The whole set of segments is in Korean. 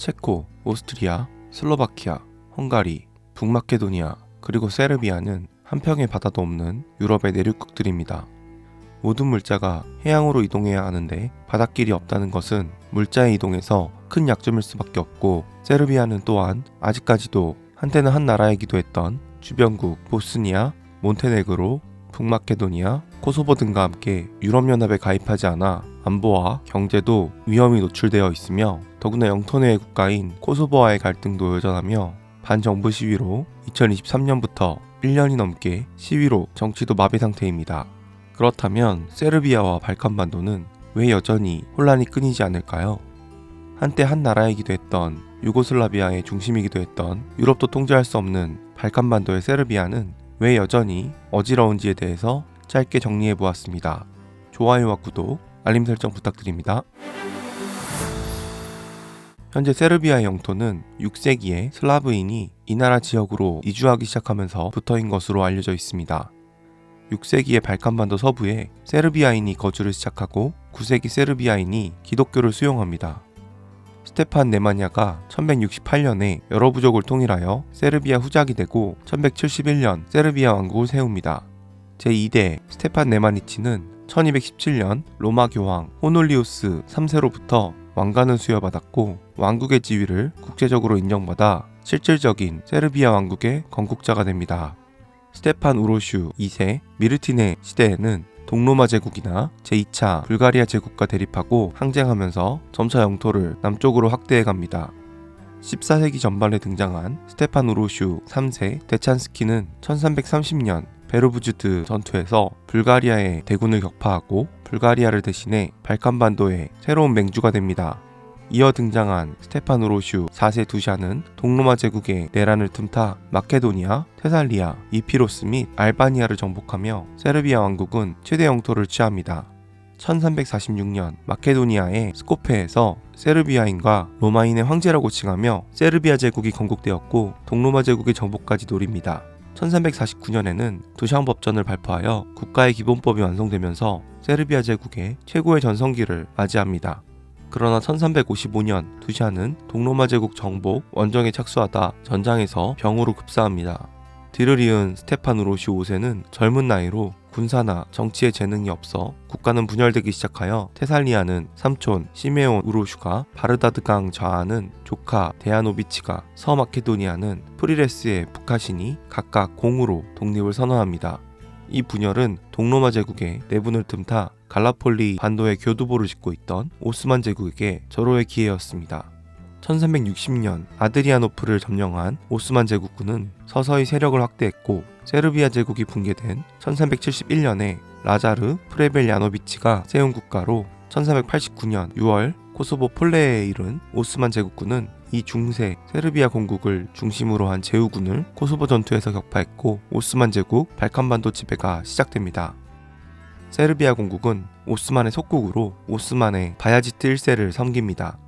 체코, 오스트리아, 슬로바키아, 헝가리, 북마케도니아, 그리고 세르비아는 한평의 바다도 없는 유럽의 내륙국들입니다. 모든 물자가 해양으로 이동해야 하는데 바닷길이 없다는 것은 물자의 이동에서 큰 약점일 수밖에 없고 세르비아는 또한 아직까지도 한때는 한 나라이기도 했던 주변국 보스니아, 몬테네그로, 북마케도니아, 코소보 등과 함께 유럽연합에 가입하지 않아 안보와 경제도 위험이 노출되어 있으며 더구나 영토 내의 국가인 코소보와의 갈등도 여전하며 반정부 시위로 2023년부터 1년이 넘게 시위로 정치도 마비 상태입니다. 그렇다면 세르비아와 발칸반도는 왜 여전히 혼란이 끊이지 않을까요? 한때 한 나라이기도 했던 유고슬라비아의 중심이기도 했던 유럽도 통제할 수 없는 발칸반도의 세르비아는 왜 여전히 어지러운지에 대해서 짧게 정리해 보았습니다. 좋아요와 구독, 알림 설정 부탁드립니다. 현재 세르비아의 영토는 6세기에 슬라브인이 이 나라 지역으로 이주하기 시작하면서부터인 것으로 알려져 있습니다. 6세기의 발칸반도 서부에 세르비아인이 거주를 시작하고 9세기 세르비아인이 기독교를 수용합니다. 스테판 네마냐가 1168년에 여러 부족을 통일하여 세르비아 후작이 되고 1171년 세르비아 왕국을 세웁니다. 제2대 스테판 네마니치는 1217년 로마 교황 호놀리우스 3세로부터 왕관을 수여받았고 왕국의 지위를 국제적으로 인정받아 실질적인 세르비아 왕국의 건국자가 됩니다. 스테판 우로슈 2세 미르티네 시대에는 동로마 제국이나 제2차 불가리아 제국과 대립하고 항쟁하면서 점차 영토를 남쪽으로 확대해 갑니다. 14세기 전반에 등장한 스테판 우로슈 3세 데찬스키는 1330년 베르부즈드 전투에서 불가리아의 대군을 격파하고 불가리아를 대신해 발칸반도의 새로운 맹주가 됩니다. 이어 등장한 스테판 우로슈 4세 두샤는 동로마 제국의 내란을 틈타 마케도니아, 테살리아, 이피로스 및 알바니아를 정복하며 세르비아 왕국은 최대 영토를 취합니다. 1346년 마케도니아의 스코페에서 세르비아인과 로마인의 황제라고 칭하며 세르비아 제국이 건국되었고 동로마 제국의 정복까지 노립니다. 1349년에는 두샹 법전을 발표하여 국가의 기본법이 완성되면서 세르비아 제국의 최고의 전성기를 맞이합니다. 그러나 1355년 두샤는 동로마 제국 정복 원정에 착수하다 전장에서 병으로 급사합니다. 뒤를 이은 스테판 우로시 5세는 젊은 나이로 군사나 정치에 재능이 없어 국가는 분열되기 시작하여 테살리아는 삼촌 시메온 우로슈가 바르다드강 좌하는 조카 데아노비치가 서마케도니아는 프리레스의 북하신이 각각 공으로 독립을 선언합니다. 이 분열은 동로마 제국의 내분을 틈타 갈라폴리 반도에 교두보를 짓고 있던 오스만 제국에게 절호의 기회였습니다. 1360년 아드리아노프를 점령한 오스만 제국군은 서서히 세력을 확대했고 세르비아 제국이 붕괴된 1371년에 라자르 프레벨야노비치가 세운 국가로 1389년 6월 코소보 폴레에 이른 오스만 제국군은 이 중세 세르비아 공국을 중심으로 한 제후군을 코소보 전투에서 격파했고 오스만 제국 발칸반도 지배가 시작됩니다. 세르비아 공국은 오스만의 속국으로 오스만의 바야지트 1세를 섬깁니다.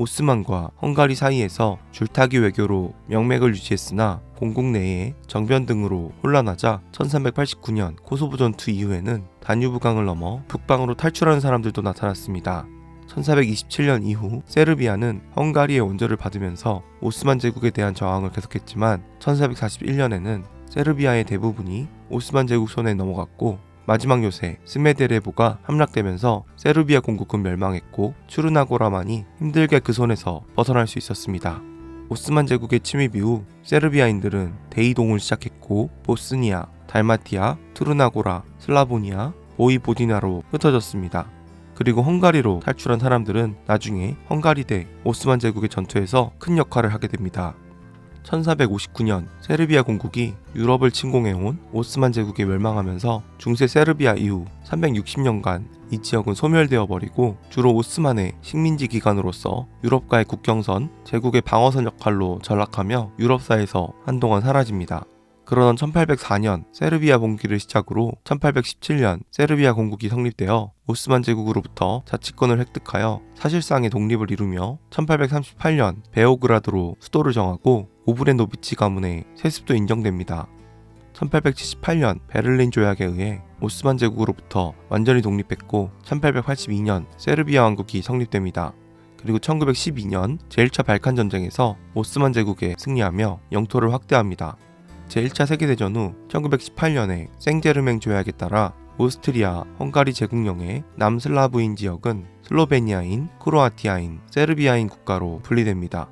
오스만과 헝가리 사이에서 줄타기 외교로 명맥을 유지했으나 공국 내에 정변 등으로 혼란하자 1389년 코소보 전투 이후에는 다뉴브강을 넘어 북방으로 탈출하는 사람들도 나타났습니다. 1427년 이후 세르비아는 헝가리의 원조를 받으면서 오스만 제국에 대한 저항을 계속했지만 1441년에는 세르비아의 대부분이 오스만 제국 손에 넘어갔고 마지막 요새 스메데레보가 함락되면서 세르비아 공국은 멸망했고 추르나고라만이 힘들게 그 손에서 벗어날 수 있었습니다. 오스만 제국의 침입 이후 세르비아인들은 대이동을 시작했고 보스니아, 달마티아, 투르나고라, 슬라보니아, 보이보디나로 흩어졌습니다. 그리고 헝가리로 탈출한 사람들은 나중에 헝가리 대 오스만 제국의 전투에서 큰 역할을 하게 됩니다. 1459년 세르비아 공국이 유럽을 침공해온 오스만 제국이 멸망하면서 중세 세르비아 이후 360년간 이 지역은 소멸되어 버리고 주로 오스만의 식민지 기관으로서 유럽과의 국경선, 제국의 방어선 역할로 전락하며 유럽사에서 한동안 사라집니다. 그러던 1804년 세르비아 봉기를 시작으로 1817년 세르비아 공국이 성립되어 오스만 제국으로부터 자치권을 획득하여 사실상의 독립을 이루며 1838년 베오그라드로 수도를 정하고 오브레노비치 가문의 세습도 인정됩니다. 1878년 베를린 조약에 의해 오스만 제국으로부터 완전히 독립했고 1882년 세르비아 왕국이 성립됩니다. 그리고 1912년 제1차 발칸 전쟁에서 오스만 제국에 승리하며 영토를 확대합니다. 제1차 세계대전 후 1918년에 생제르맹 조약에 따라 오스트리아, 헝가리 제국령의 남슬라브인 지역은 슬로베니아인, 크로아티아인, 세르비아인 국가로 분리됩니다.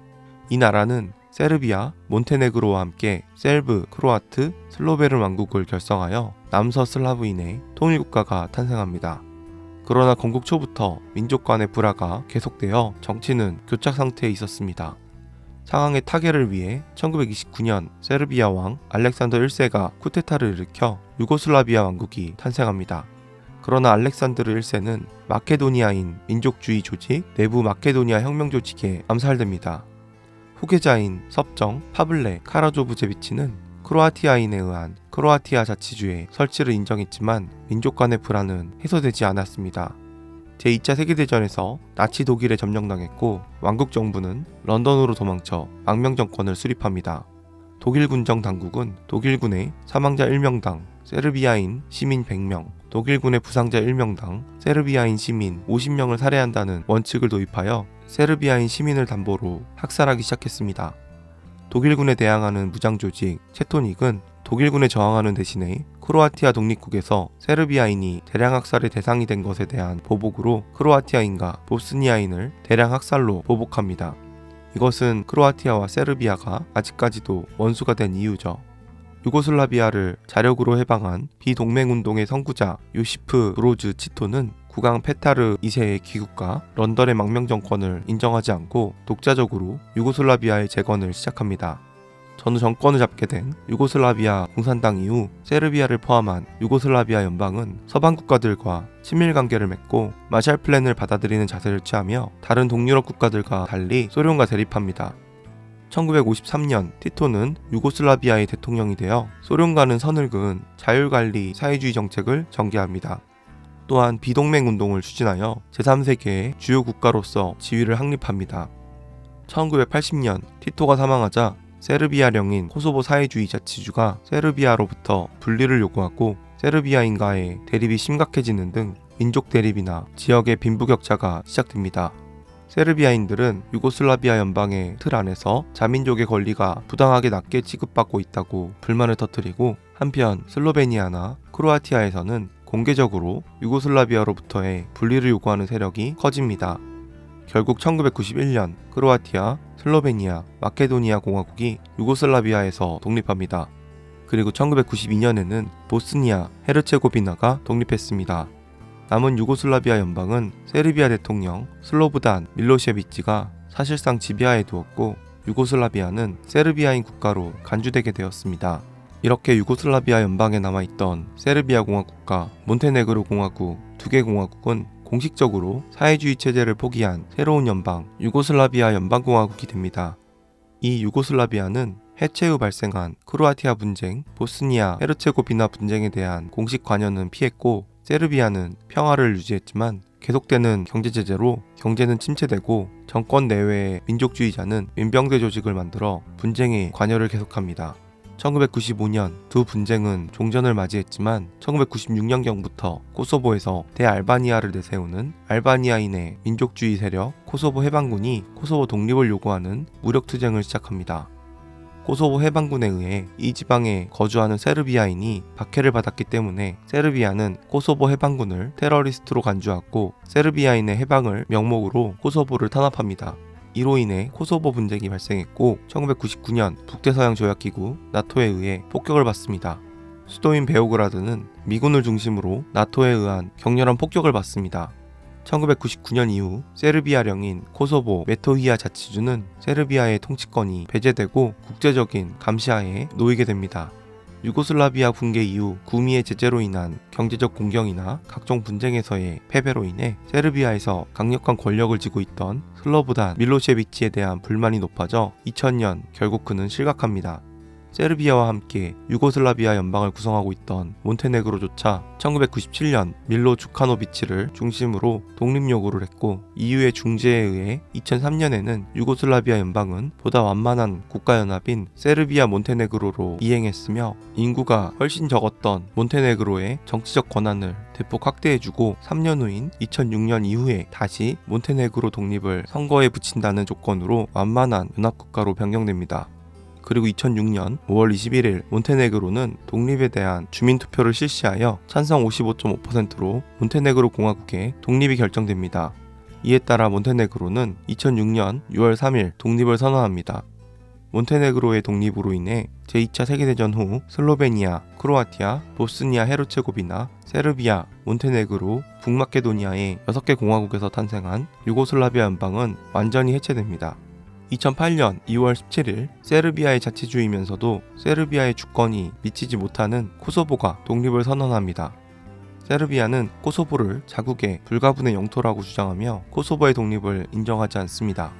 이 나라는 세르비아, 몬테네그로와 함께 셀브, 크로아트, 슬로베른 왕국을 결성하여 남서슬라브인의 통일국가가 탄생합니다. 그러나 건국 초부터 민족 간의 불화가 계속되어 정치는 교착 상태에 있었습니다. 상황의 타개를 위해 1929년 세르비아 왕 알렉산더 1세가 쿠데타를 일으켜 유고슬라비아 왕국이 탄생합니다. 그러나 알렉산드르 1세는 마케도니아인 민족주의 조직 내부 마케도니아 혁명 조직에 암살됩니다. 후계자인 섭정, 파블레, 카라조브제비치는 크로아티아인에 의한 크로아티아 자치주의 설치를 인정했지만 민족 간의 불안은 해소되지 않았습니다. 제2차 세계대전에서 나치 독일에 점령당했고 왕국 정부는 런던으로 도망쳐 망명 정권을 수립합니다. 독일 군정 당국은 독일군의 사망자 1명당 세르비아인 시민 100명, 독일군의 부상자 1명당 세르비아인 시민 50명을 살해한다는 원칙을 도입하여 세르비아인 시민을 담보로 학살하기 시작했습니다. 독일군에 대항하는 무장조직 체토닉은 독일군에 저항하는 대신에 크로아티아 독립국에서 세르비아인이 대량 학살의 대상이 된 것에 대한 보복으로 크로아티아인과 보스니아인을 대량 학살로 보복합니다. 이것은 크로아티아와 세르비아가 아직까지도 원수가 된 이유죠. 유고슬라비아를 자력으로 해방한 비동맹 운동의 선구자 요시프 브로즈 치토는 국왕 페타르 2세의 귀국과 런던의 망명 정권을 인정하지 않고 독자적으로 유고슬라비아의 재건을 시작합니다. 전후 정권을 잡게 된 유고슬라비아 공산당 이후 세르비아를 포함한 유고슬라비아 연방은 서방 국가들과 친밀 관계를 맺고 마샬 플랜을 받아들이는 자세를 취하며 다른 동유럽 국가들과 달리 소련과 대립합니다. 1953년 티토는 유고슬라비아의 대통령이 되어 소련과는 선을 그은 자율관리 사회주의 정책을 전개합니다. 또한 비동맹 운동을 추진하여 제3세계의 주요 국가로서 지위를 확립합니다. 1980년 티토가 사망하자 세르비아령인 코소보 사회주의 자치주가 세르비아로부터 분리를 요구하고 세르비아인과의 대립이 심각해지는 등 민족 대립이나 지역의 빈부격차가 시작됩니다. 세르비아인들은 유고슬라비아 연방의 틀 안에서 자민족의 권리가 부당하게 낮게 취급받고 있다고 불만을 터뜨리고 한편 슬로베니아나 크로아티아에서는 공개적으로 유고슬라비아로부터의 분리를 요구하는 세력이 커집니다. 결국 1991년 크로아티아, 슬로베니아, 마케도니아 공화국이 유고슬라비아에서 독립합니다. 그리고 1992년에는 보스니아, 헤르체고비나가 독립했습니다. 남은 유고슬라비아 연방은 세르비아 대통령 슬로브단 밀로셰비치가 사실상 지배하에 두었고 유고슬라비아는 세르비아인 국가로 간주되게 되었습니다. 이렇게 유고슬라비아 연방에 남아있던 세르비아 공화국과 몬테네그로 공화국 두 개 공화국은 공식적으로 사회주의 체제를 포기한 새로운 연방 유고슬라비아 연방공화국이 됩니다. 이 유고슬라비아는 해체 후 발생한 크로아티아 분쟁, 보스니아 헤르체고비나 분쟁에 대한 공식 관여는 피했고 세르비아는 평화를 유지했지만 계속되는 경제 제재로 경제는 침체되고 정권 내외의 민족주의자는 민병대 조직을 만들어 분쟁에 관여를 계속합니다. 1995년 두 분쟁은 종전을 맞이했지만 1996년경부터 코소보에서 대알바니아를 내세우는 알바니아인의 민족주의 세력 코소보 해방군이 코소보 독립을 요구하는 무력 투쟁을 시작합니다. 코소보 해방군에 의해 이 지방에 거주하는 세르비아인이 박해를 받았기 때문에 세르비아는 코소보 해방군을 테러리스트로 간주하고 세르비아인의 해방을 명목으로 코소보를 탄압합니다. 이로 인해 코소보 분쟁이 발생했고 1999년 북대서양 조약기구 나토에 의해 폭격을 받습니다. 수도인 베오그라드는 미군을 중심으로 나토에 의한 격렬한 폭격을 받습니다. 1999년 이후 세르비아령인 코소보 메토히아 자치주는 세르비아의 통치권이 배제되고 국제적인 감시하에 놓이게 됩니다. 유고슬라비아 붕괴 이후 구미의 제재로 인한 경제적 공경이나 각종 분쟁에서의 패배로 인해 세르비아에서 강력한 권력을 쥐고 있던 슬로보단 밀로셰비치에 대한 불만이 높아져 2000년 결국 그는 실각합니다. 세르비아와 함께 유고슬라비아 연방을 구성하고 있던 몬테네그로조차 1997년 밀로 주카노비치를 중심으로 독립 요구를 했고 EU의 중재에 의해 2003년에는 유고슬라비아 연방은 보다 완만한 국가연합인 세르비아 몬테네그로로 이행했으며 인구가 훨씬 적었던 몬테네그로의 정치적 권한을 대폭 확대해주고 3년 후인 2006년 이후에 다시 몬테네그로 독립을 선거에 붙인다는 조건으로 완만한 연합국가로 변경됩니다. 그리고 2006년 5월 21일 몬테네그로는 독립에 대한 주민투표를 실시하여 찬성 55.5%로 몬테네그로 공화국의 독립이 결정됩니다. 이에 따라 몬테네그로는 2006년 6월 3일 독립을 선언합니다. 몬테네그로의 독립으로 인해 제2차 세계대전 후 슬로베니아, 크로아티아, 보스니아 헤르체고비나, 세르비아, 몬테네그로, 북마케도니아의 6개 공화국에서 탄생한 유고슬라비아 연방은 완전히 해체됩니다. 2008년 2월 17일 세르비아의 자치주이면서도 세르비아의 주권이 미치지 못하는 코소보가 독립을 선언합니다. 세르비아는 코소보를 자국의 불가분의 영토라고 주장하며 코소보의 독립을 인정하지 않습니다.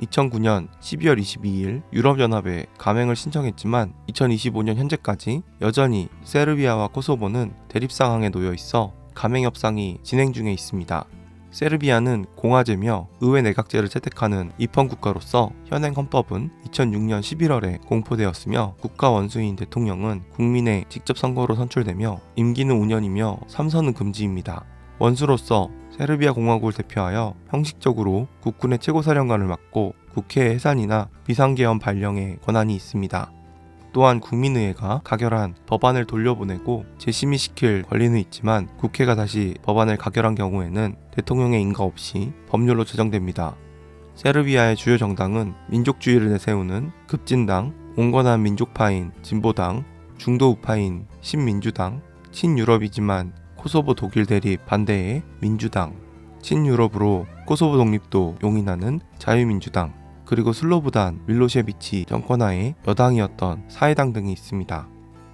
2009년 12월 22일 유럽연합에 가맹을 신청했지만 2025년 현재까지 여전히 세르비아와 코소보는 대립 상황에 놓여 있어 가맹 협상이 진행 중에 있습니다. 세르비아는 공화제며 의회 내각제를 채택하는 입헌 국가로서 현행 헌법은 2006년 11월에 공포되었으며 국가 원수인 대통령은 국민의 직접 선거로 선출되며 임기는 5년이며 3선은 금지입니다. 원수로서 세르비아 공화국을 대표하여 형식적으로 국군의 최고사령관을 맡고 국회 해산이나 비상계엄 발령의 권한이 있습니다. 또한 국민의회가 가결한 법안을 돌려보내고 재심의시킬 권리는 있지만 국회가 다시 법안을 가결한 경우에는 대통령의 인가 없이 법률로 제정됩니다. 세르비아의 주요 정당은 민족주의를 내세우는 급진당, 온건한 민족파인 진보당, 중도 우파인 신민주당, 친유럽이지만 코소보 독일 대립 반대의 민주당, 친유럽으로 코소보 독립도 용인하는 자유민주당, 그리고 슬로브단 밀로셰비치 정권하에 여당이었던 사회당 등이 있습니다.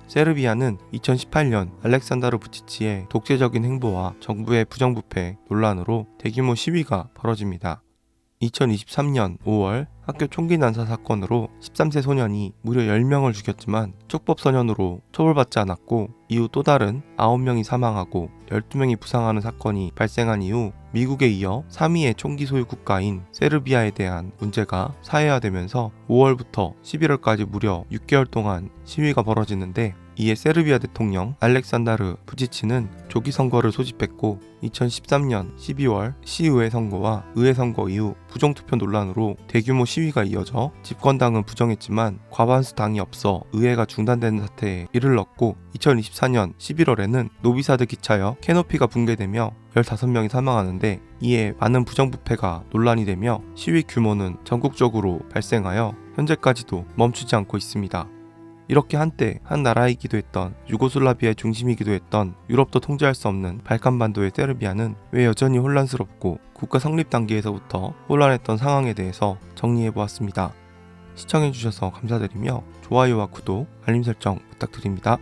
세르비아는 2018년 알렉산다르 부치치의 독재적인 행보와 정부의 부정부패 논란으로 대규모 시위가 벌어집니다. 2023년 5월 학교 총기 난사 사건으로 13세 소년이 무려 10명을 죽였지만 촉법 소년으로 처벌받지 않았고 이후 또 다른 9명이 사망하고 12명이 부상하는 사건이 발생한 이후 미국에 이어 3위의 총기 소유 국가인 세르비아에 대한 문제가 사회화되면서 5월부터 11월까지 무려 6개월 동안 시위가 벌어지는데 이에 세르비아 대통령 알렉산다르 부지치는 조기 선거를 소집했고 2013년 12월 시의회 선거와 의회 선거 이후 부정투표 논란으로 대규모 시위가 이어져 집권당은 부정했지만 과반수 당이 없어 의회가 중단되는 사태에 이르렀고 2024년 11월에는 노비사드 기차역 캐노피가 붕괴되며 15명이 사망하는데 이에 많은 부정부패가 논란이 되며 시위 규모는 전국적으로 발생하여 현재까지도 멈추지 않고 있습니다. 이렇게 한때 한 나라이기도 했던 유고슬라비아의 중심이기도 했던 유럽도 통제할 수 없는 발칸반도의 세르비아는 왜 여전히 혼란스럽고 국가 성립 단계에서부터 혼란했던 상황에 대해서 정리해 보았습니다. 시청해주셔서 감사드리며 좋아요와 구독, 알림 설정 부탁드립니다.